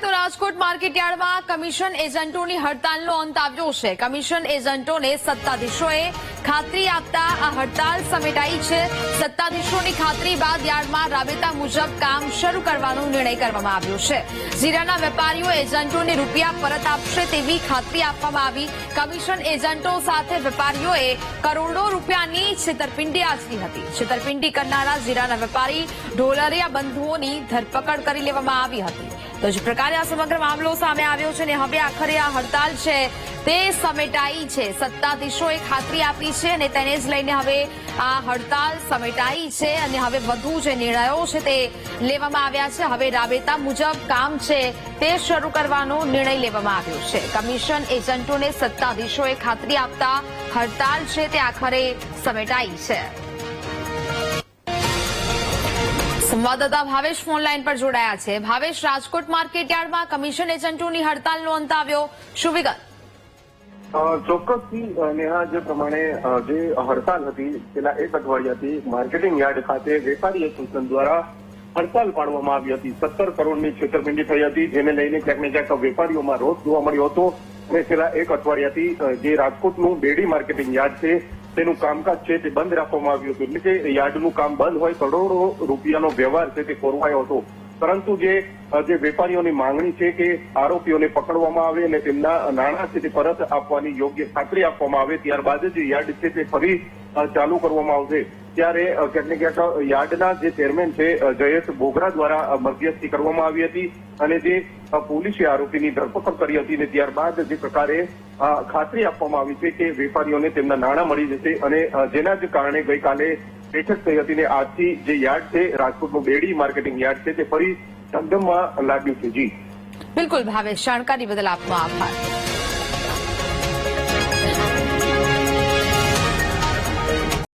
તો રાજકોટ માર્કેટયાર્ડમાં કમિશન એજન્ટોની હડતાલનો અંત આવ્યો છે. કમિશન એજન્ટોને સત્તાધીશોએ ખાતરી આપતા આ હડતાલ સમેટાઈ છે. સત્તાધીશોની ખાતરી બાદ યાર્ડમાં રાબેતા મુજબ કામ શરૂ કરવાનો નિર્ણય કરવામાં આવ્યો છે. જીરાના વેપારીઓ એજન્ટોને રૂપિયા પરત આપશે તેવી ખાતરી આપવામાં આવી. કમિશન એજન્ટો સાથે વેપારીઓએ કરોડો રૂપિયાની છેતરપિંડી આચરી હતી. છેતરપિંડી કરનારા જીરાના વેપારી ઢોલરિયા બંધુઓની ધરપકડ કરી લેવામાં આવી હતી. તો જે પ્રકારે આ સમગ્ર મામલો સામે આવ્યો છે ને હવે આખરે આ હડતાલ છે તે સમેટાઈ છે. સત્તાધીશોએ ખાતરી આપી છે અને તેને જ લઈને હવે આ હડતાલ સમેટાઈ છે અને હવે વધુ જે નિર્ણયો છે તે લેવામાં આવ્યા છે. હવે રાબેતા મુજબ કામ છે તે શરૂ કરવાનો નિર્ણય લેવામાં આવ્યો છે. કમિશન એજન્ટોને સત્તાધીશોએ ખાતરી આપતા હડતાલ છે તે આખરે સમેટાઈ છે. સંવાદદાતા ભાવેશ ફોનલાઈન પર જોડાયા છે. ભાવેશ, રાજકોટ માર્કેટયાર્ડમાં કમિશન એજન્ટોની હડતાલનો અંત આવ્યો. શું વિગત? ચોક્કસથી નેહા, જે પ્રમાણે જે હડતાલ હતી છેલ્લા એક અઠવાડિયાથી માર્કેટિંગ યાર્ડ ખાતે વેપારી એસોસિએશન દ્વારા હડતાલ પાડવામાં આવી હતી. સત્તર કરોડની છેતરપિંડી થઈ હતી, જેને લઈને ક્યાંક ને ક્યાંક વેપારીઓમાં રોષ જોવા મળ્યો હતો. અને છેલ્લા એક અઠવાડિયાથી જે રાજકોટનું બેડી માર્કેટિંગ યાર્ડ છે તેનું કામકાજ છે તે બંધ રાખવામાં આવ્યું હતું. એટલે કે યાર્ડનું કામ બંધ હોય, કરોડો રૂપિયાનો વ્યવહાર છે તે કોરવાયો હતો. પરંતુ જે જે વેપારીઓની માંગણી છે કે આરોપીઓને પકડવામાં આવે અને તેમના નાણાં છે તે પરત આપવાની યોગ્ય ખાતરી આપવામાં આવે, ત્યારબાદ જ યાર્ડ છે તે ફરી ચાલુ કરવામાં આવશે. ત્યારે ક્યાંક યાર્ડના જે ચેરમેન છે જયેશ બોગરા દ્વારા મધ્યસ્થી કરવામાં આવી હતી અને જે પોલીસે આરોપીની ધરપકડ કરી હતી અને ત્યારબાદ જે પ્રકારે ખાતરી આપવામાં આવી છે કે વેપારીઓને તેમના નાણાં મળી જશે અને જેના જ કારણે ગઈકાલે બેઠક થઈ હતી ને આજથી જે યાર્ડ છે, રાજકોટનું બેડી માર્કેટિંગ યાર્ડ છે, તે ફરી ધમધમમાં લાગ્યું છે. જી. બિલકુલ ભાવેશ, જાણકારી બદલ આપનો આભાર.